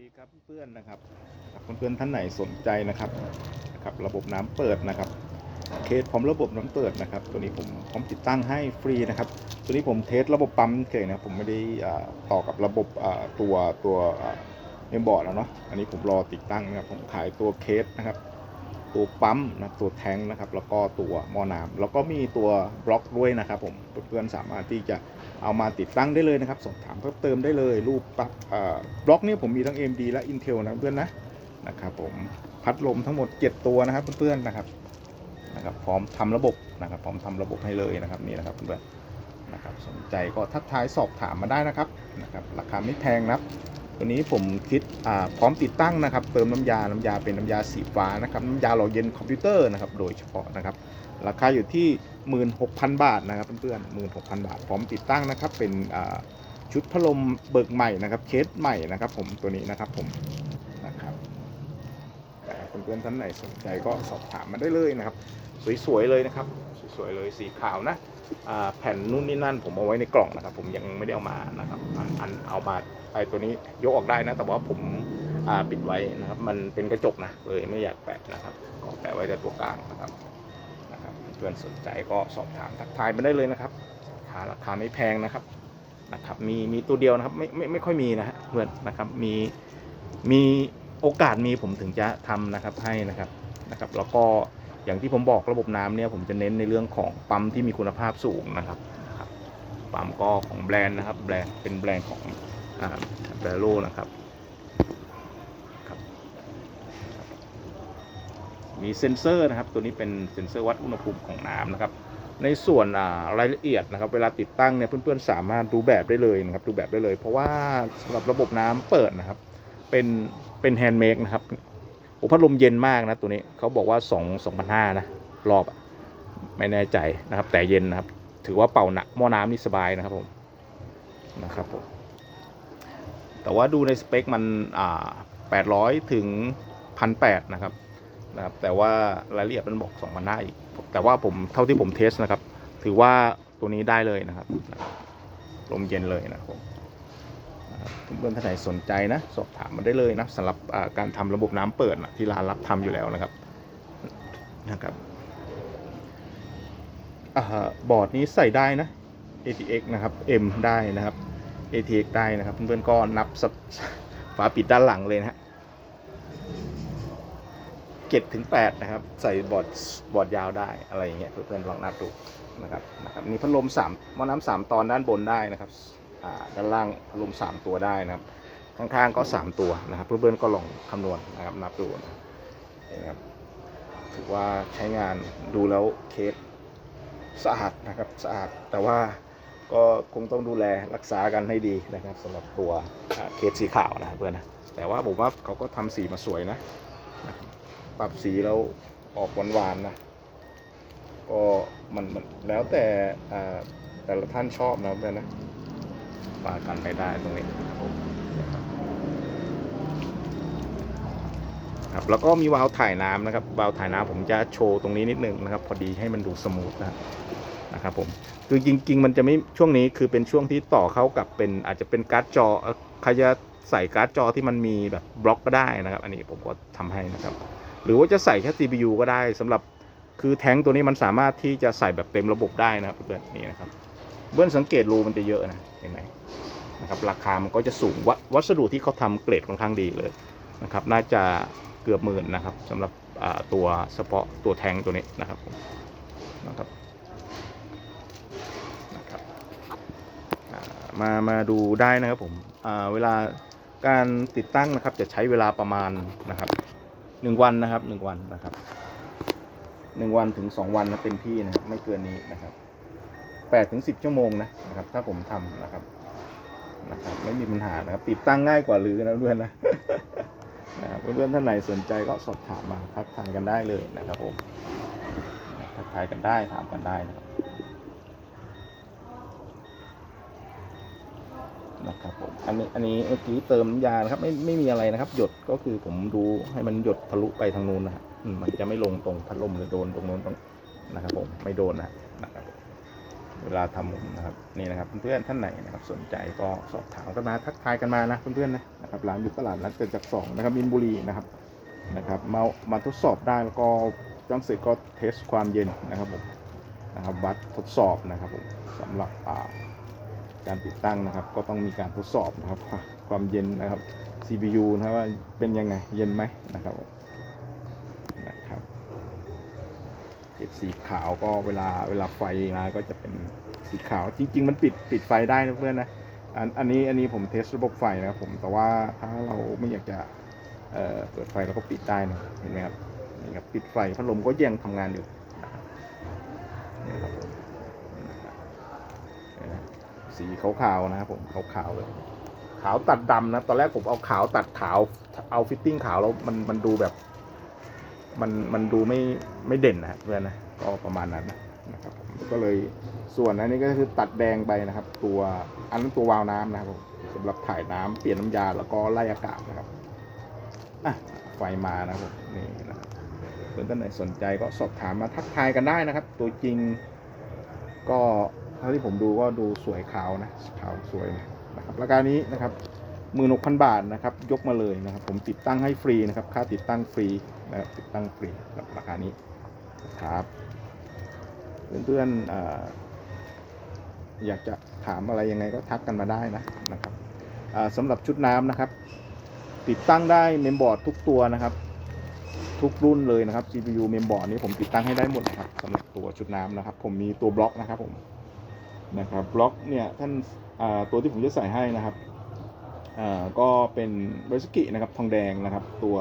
ดีครับเพื่อนนะครับเพื่อนๆท่านไหนสนใจนะครับนะครับระบบน้ำเปิดนะครับ เคสพร้อมระบบน้ำเปิดนะครับ ตัวนี้ผมพร้อมติดตั้งให้ฟรีนะครับ ตัวนี้ผมเทสระบบปั๊มเฉยนะผมไม่ได้อ่าต่อกับระบบอ่าตัวตัวเมมบอร์ดแล้วเนาะอันนี้ผมรอติดตั้งนะครับผมขายตัวเคสนะครับ ตัวปั๊มนะตัวแทงนะครับ แล้วก็ตัวมอน้ำแล้วก็มีตัวบล็อกด้วยนะครับผมเพื่อนๆสามารถที่จะเอามาติดตั้งได้เลยนะครับสอบถามเพิ่มเติมได้เลย รูปปั๊บบล็อกนี่ผมมีทั้ง AMD และ Intel นะเพื่อนนะนะครับผมพัดลมทั้งหมด 7 ตัวนะครับเพื่อนๆนะครับนะครับพร้อมทำระบบนะครับพร้อมทำระบบให้เลยนะครับนี่นะครับเพื่อนๆนะครับสนใจก็ทักทายสอบถามมาได้นะครับนะครับราคาไม่แพงนะครับ ตัวนี้ผมคิดพร้อมติดตั้งนะครับ เติมน้ำยา น้ำยาเป็นน้ำยาสีฟ้านะครับ น้ำยาหล่อเย็นคอมพิวเตอร์นะครับ โดยเฉพาะนะครับ ราคาอยู่ที่ 16,000 บาทนะครับเพื่อนๆ16,000 บาท พร้อมติดตั้งนะครับ เป็นชุดพัดลมเบิกใหม่นะครับ เคสใหม่นะครับ ผมตัวนี้นะครับผม เพื่อนๆท่านไหนสนใจก็สอบถามมาได้เลยนะครับ สวยๆเลยนะครับ สวยๆเลยสีขาวนะแผ่นนู่นนี่นั่นผมเอาไว้ในกล่องนะครับ ผมยังไม่ได้เอามานะครับอันเอามาไอตัวนี้ยกออกได้นะ แต่ว่าผมาปิดไว้นะครับ มันเป็นกระจกนะเลยไม่อยากแปะนะครับก็แปะไว้แต่ตัวกลางนะครับนะครับเพื่อนสนใจก็สอบถามทักทายมาได้เลยนะครับราคาราคาไม่แพงนะครับนะครับ มีมีตัวเดียวนะครับไม่ไม่ไม่ค่อยมีนะฮะเพื่อนนะครับมีมี โอกาสมีผมถึงจะทำนะครับให้นะครับนะครับ แล้วก็อย่างที่ผมบอกระบบน้ำเนี่ยผมจะเน้นในเรื่องของปั๊มที่มีคุณภาพสูงนะครับนะครับปั๊มก็ของแบรนด์นะครับ แบรนด์เป็นแบรนด์ของอ่าแบรโลนะครับครับมีเซ็นเซอร์นะครับ ตัวนี้เป็นเซ็นเซอร์วัดอุณหภูมิของน้ำนะครับ ในส่วนอ่ารายละเอียดนะครับ เวลาติดตั้งเนี่ยเพื่อนๆสามารถดูแบบได้เลยนะครับ ดูแบบได้เลย เพราะว่าสำหรับระบบน้ำเปิดนะครับ เป็น เป็นแฮนด์เมดนะครับโอ้พัดลมเย็นมากนะตัวนี้เขาบอกว่า2 2,500นะรอบอะไม่แน่ใจนะครับ แต่เย็นนะครับ ถือว่าเป่าหนักหม้อน้ำนี่สบายนะครับผมนะครับผมแต่ว่าดูในสเปคมันอ่า800 ถึง 1,800 นะครับนะครับ แต่ว่ารายละเอียดมันบอก2,500อีกแต่ว่าผมเท่าที่ผมเทสนะครับ ถือว่าตัวนี้ได้เลยนะครับลมเย็นเลยนะครับ เพื่อนๆท่านไหนสนใจนะ สอบถามมาได้เลยนะสำหรับการทำระบบน้ำเปิดนะที่ร้านรับทำอยู่แล้วนะครับนะครับอบอร์ดนี้ใส่ได้นะ ATX นะครับ M ได้นะครับ ATX ได้นะครับเพื่อนๆก็นับฝาปิดด้านหลังเลยนะฮะเจ็ดถึงแปดนะครับ ใส่บอร์ดบอร์ดยาวได้อะไรอย่างเงี้ยเพื่อนๆลองนับดูนะครับนะครับนี่พัดลมสามมอน้ำสามตอนด้านบนได้นะครับ ด้านล่างพัดลมสามตัวได้นะครับ ข้างๆก็สามตัวนะครับ เพื่อนๆก็ลองคำนวณนะครับนับดูนะครับถือว่าใช้งานดูแล้วเคสสะอาดนะครับสะอาดแต่ว่าก็คงต้องดูแลรักษากันให้ดีนะครับสำหรับตัวเคสสีขาวนะเพื่อนนะแต่ว่าผมว่าเขาก็ทำสีมาสวยนะ ปรับสีแล้วออกหวานๆนะก็มันมันแล้วแต่แต่ละท่านชอบนะเพื่อนนะ ปากันไปได้ตรงนี้ครับผมครับแล้วก็มีวาล์วถ่ายน้ำนะครับวาล์วถ่ายน้ำผมจะโชว์ตรงนี้นิดนึงนะครับ พอดีให้มันดูสมูทนะนะครับผมคือจริง ๆ มันจะไม่ช่วงนี้คือเป็นช่วงที่ต่อเข้ากับเป็นอาจจะเป็นการ์ดจอใครจะใส่การ์ดจอที่มันมีแบบบล็อกก็ได้นะครับ อันนี้ผมก็ทำให้นะครับ หรือว่าจะใส่แค่ CPU ก็ได้สำหรับคือแท้งตัวนี้มันสามารถที่จะใส่แบบเต็มระบบได้นะครับเพื่อนนี่นะครับ เบื้องสังเกตรูมันจะเยอะนะเห็นไหมนะครับราคามันก็จะสูงววัสดุที่เขาทำเกรดค่อนข้างดีเลยนะครับน่าจะเกือบหมื่นนะครับสำหรับตัวเฉพาะตัวแทงตัวนี้นะครับนะครับนะครับมามาดูได้นะครับผมเวลาการติดตั้งนะครับจะใช้เวลาประมาณนะครับหนึ่งวันนะครับหนึ่งวันนะครับหนึ่งวันถึงสองวันนะเต็มที่นะครับไม่เกินนี้นะครับ แปดถึงสิบชั่วโมงนะนะครับ ถ้าผมทำนะครับนะครับไม่มีปัญหานะครับ ติดตั้งง่ายกว่าลือนะเพื่อนนะนะครับเพื่อนๆท่านไหนสนใจก็สอบถามมาทักทายกันได้เลยนะครับผมทักทายกันได้ถามกันได้นะครับนะครับผมอันนี้อันนี้เมื่อกี้เติมน้ำยานะครับไม่ไม่มีอะไรนะครับ หยดก็คือผมดูให้มันหยดทะลุไปทางนู้นนะฮะมมันจะไม่ลงตรงพัดลมหรือโดนตรงนู้นตรงนะครับผมไม่โดนนะนะครับ เวลาทำมุมนะครับนี่นะครับเพื่อนๆท่านไหนนะครับสนใจก็สอบถามกันมาทักทายกันมานะเพื่อนๆนะนะครับร้านอยู่ตลาดนัดเกิดจากสองนะครับมินบุรีนะครับนะครับมามาทดสอบได้แล้วก็จังเสร็จก็เทสความเย็นนะครับผมนะครับวัดทดสอบนะครับผมสำหรับการติดตั้งนะครับ ก็ต้องมีการทดสอบนะครับความเย็นนะครับ CPU นะครับว่าเป็นยังไงเย็นไหมนะครับผมนะครับ เห็ดสีขาวก็เวลาเวลาไฟมาก็จะเป็นสีขาวจริง ๆ มันปิดปิดไฟได้นะเพื่อนนะอันอันนี้อันนี้ผมเทสระบบไฟนะครับผมแต่ว่าถ้าเราไม่อยากจะเอ่อเปิดไฟเราก็ปิดได้นะเห็นไหมครับนี่ครับปิดไฟพัดลมก็ยังทำงานอยู่นะครับนี่ครับผมนะครับเห็นไหมสีขาวๆนะครับผมขาวๆเลยขาวตัดดำนะตอนแรกผมเอาขาวตัดขาวเอาฟิตติ้งขาวแล้วมันมันดูแบบ มันมันดูไม่ไม่เด่นนะเพื่อนนะก็ประมาณนั้นนะครับก็เลยส่วนอันนี้ก็คือตัดแดงไปนะครับ ตัวอันนั้นตัววาล์วน้ำนะครับสำหรับถ่ายน้ำเปลี่ยนน้ำยาแล้วก็ไล่อากาศนะครับอะไฟมานะครับนี่นะครับเพื่อนท่านไหนสนใจก็สอบถามมาทักทายกันได้นะครับ ตัวจริงก็เท่าที่ผมดูก็ดูสวยขาวนะขาวสวยนะครับราคานี้นะครับ หมื่นหกพันบาทนะครับ ยกมาเลยนะครับ ผมติดตั้งให้ฟรีนะครับ ค่าติดตั้งฟรีนะครับติดตั้งฟรีกับราคานี้ครับเพื่อนๆออยากจะถามอะไรยังไงก็ทักกันมาได้นะนะครับสำหรับชุดน้ำนะครับ ติดตั้งได้เมมบอร์ดทุกตัวนะครับ ทุกรุ่นเลยนะครับ CPU เมมบอร์ดนี้ผมติดตั้งให้ได้หมดนะครับสำหรับตัวชุดน้ำนะครับ ผมมีตัวบล็อกนะครับผมนะครับบล็อกเนี่ยท่านตัวที่ผมจะใส่ให้นะครับ ก็เป็นเบสกินะครับทองแดงนะครับตัว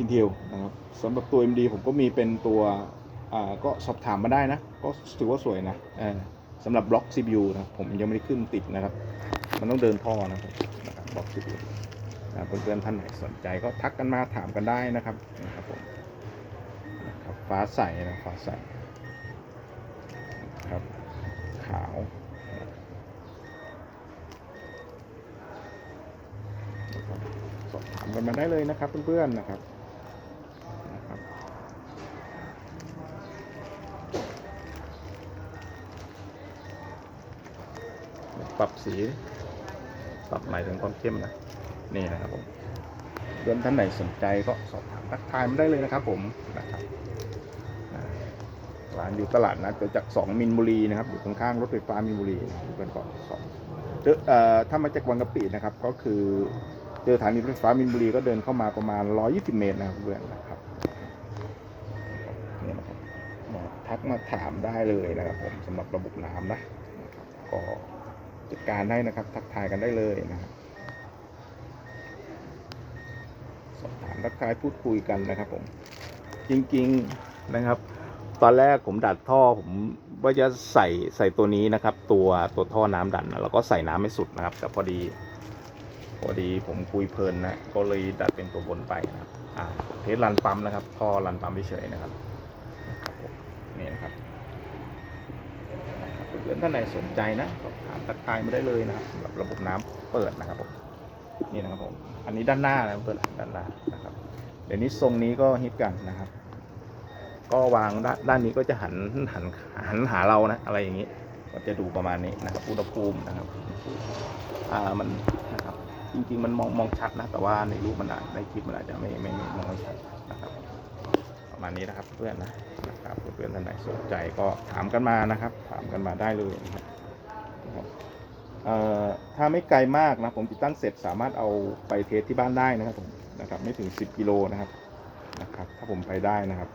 Intel นะครับสำหรับตัว MD ผมก็มีเป็นตัวก็สอบถามมาได้นะ ก็ถือว่าสวยนะสำหรับบล็อก CPU นะผมยังไม่ได้ขึ้นติดนะครับ มันต้องเดินท่อนะครับนะบบล็อก CPU นะเพื่อนๆท่านไหนสนใจก็ทักกันมาถามกันได้นะครับนะครับผมนะบฟ้าใสนะฟ้าใสครับขาว สอบถาม กันมาได้เลยนะครับเพื่อนๆนะครับนะครับปรับสีปรับหมายถึงความเข้มนะนี่นะครับผมเพื่อนท่านไหนสนใจก็สอบถามทักทายมาได้เลยนะครับ ผมนะครับอ่าร้านอยู่ตลาดนะเกิดจากสองมินบุรีนะครับอยู่ข้างๆรถไฟฟ้ามินบุรีเพื่อนก็สอบเอ่อถ้ามาจากวังกะปินะครับก็คือ จอสถานีรถไฟฟ้ามินบุรีก็เดินเข้ามาประมาณ 120 เมตรนะครับเพื่อนนะครับเนี่ยนะครับทักมาถามได้เลยนะครับผมสำหรับระบบน้ำนะครับก็จัดการได้นะครับ ทักทายกันได้เลยนะครับสอบถามทักทายพูดคุยกันนะครับผมจริงๆนะครับ ตอนแรกผมดัดท่อผมว่าจะใส่ใส่ตัวนี้นะครับ ตัวตัวท่อน้ำดันนะแล้วก็ใส่น้ำไม่สุดนะครับ แต่พอดี พอดีผมคุยเพลินนะ ก็เลยดัดเป็นตัวบนไปนะครับอ่าเทสรันปั๊มนะครับท่อรันปั๊มเฉยๆนะครับนี่นะครับเพื่อนท่านไหนสนใจนะสอบถามทักทายมาได้เลยนะครับสำหรับระบบน้ำเปิดนะครับผมนี่นะครับผมอันนี้ด้านหน้านะเปิดด้านหน้านะครับเดี๋ยวนี้ทรงนี้ก็ฮิตกันนะครับ ก็วางด้านด้านนี้ก็จะหันหันหันหาเรานะ อะไรอย่างนี้ ก็จะดูประมาณนี้นะครับอุณหภูมินะครับอ่ามัน จริง ๆ มันมองมองชัดนะ แต่ว่าในรูปมันอาจในคลิปมันอาจจะไม่ไม่ไม่มองไม่ชัดนะครับ ประมาณนี้นะครับเพื่อนนะนะครับเพื่อนๆท่านไหนสนใจก็ถามกันมานะครับ ถามกันมาได้เลยนะครับเอ่อถ้าไม่ไกลมากนะผมติดตั้งเสร็จสามารถเอาไปเทสที่บ้านได้นะครับผมนะครับไม่ถึง 10 กิโลนะครับนะครับ ถ้าผมไปได้นะครับ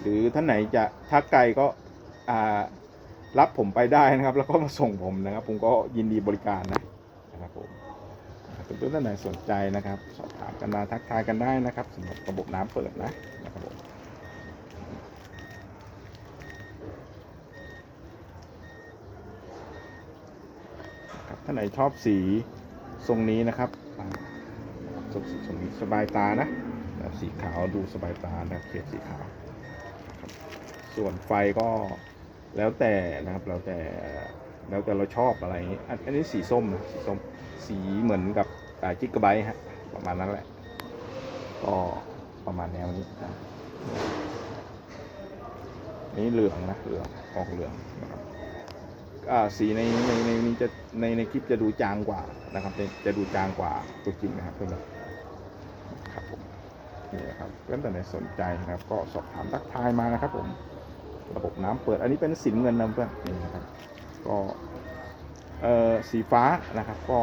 หรือท่านไหนจะถ้าไกลก็อ่ารับผมไปได้นะครับ แล้วก็มาส่งผมนะครับ ผมก็ยินดีบริการนะ พื่อนๆท่านไหนสนใจนะครับ สอบถามกันมาทักทายกันได้นะครับสำหรับระบบน้ำเปิดนะนะครับผมครับท่านไหนชอบสีทรงนี้นะครับอ่าทรงสีทรงนี้สบายตานะสีขาวดูสบายตานะครับเขียนสีขาว ส่วนไฟก็แล้วแต่นะครับแล้วแต่แล้วแต่เราชอบอะไร อันอันนี้สีส้มนะสีส้ม สีเหมือนกับ จิกกะไบต์ฮะประมาณนั้นแหละ ก็ประมาณแนวนี้นี่เหลืองนะเหลืองออกเหลืองนะครับอ่าสีในในในนี้จะในในคลิปจะดูจางกว่านะครับจะดูจางกว่าตัวจริงนะครับเพื่อนครับผมนี่นะครับเพื่อนแต่ไหนสนใจนะครับ ก็สอบถามทักทายมานะครับ ผมระบบน้ำเปิดอันนี้เป็นสินเงินนะเพื่อนนี่นะครับก็เอ่อสีฟ้านะครับ ก็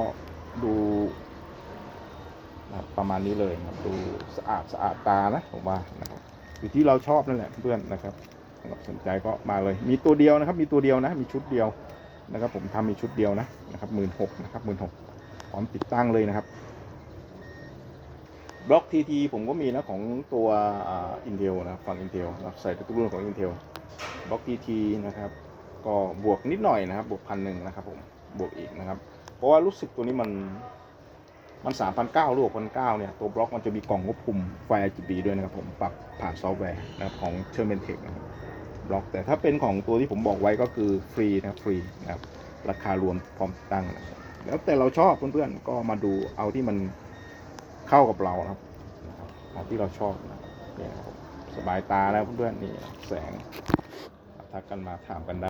ดู นะประมาณนี้เลยนะดูสะอาดสะอาดตานะผมว่านะครับอยู่ที่เราชอบนั่นแหละเพื่อนนะครับสนใจก็มาเลย มีตัวเดียวนะครับ มีตัวเดียวนะ มีชุดเดียวนะครับ ผมทำมีชุดเดียวนะนะครับหมื่นหกนะครับหมื่นหกพร้อมติดตั้งเลยนะครับบล็อกทีทีผมก็มีนะของตัวอินเทลนะฝั่งอินเทลนะใส่ตัวรุ่นของอินเทลบล็อกทีทีนะครับก็บวกนิดหน่อยนะครับบวกพันหนึ่งนะครับผมบวกอีกนะครับ เพราะว่ารู้สึกตัวนี้มัน มันสามพันเก้าลูกพันเเนี่ย ตัวบล็อกมันจะมีกล่องควบคุมไฟ RGB ด้วยนะครับผมปรับผ่านซอฟต์แวร์นะครับของเชอร์เมนเทคนะครับบล็อกแต่ถ้าเป็นของตัวที่ผมบอกไว้ก็คือฟรีนะครับฟรีนะครับราคารวมพร้อมติดตั้งนะครับแล้วแต่เราชอบเพื่อนๆก็มาดูเอาที่มันเข้ากับเราครับเอาที่เราชอบนะครับเนี่ครับสบายตาแล้วเพื่อนๆนี่แสงทักกันมาถามกันได้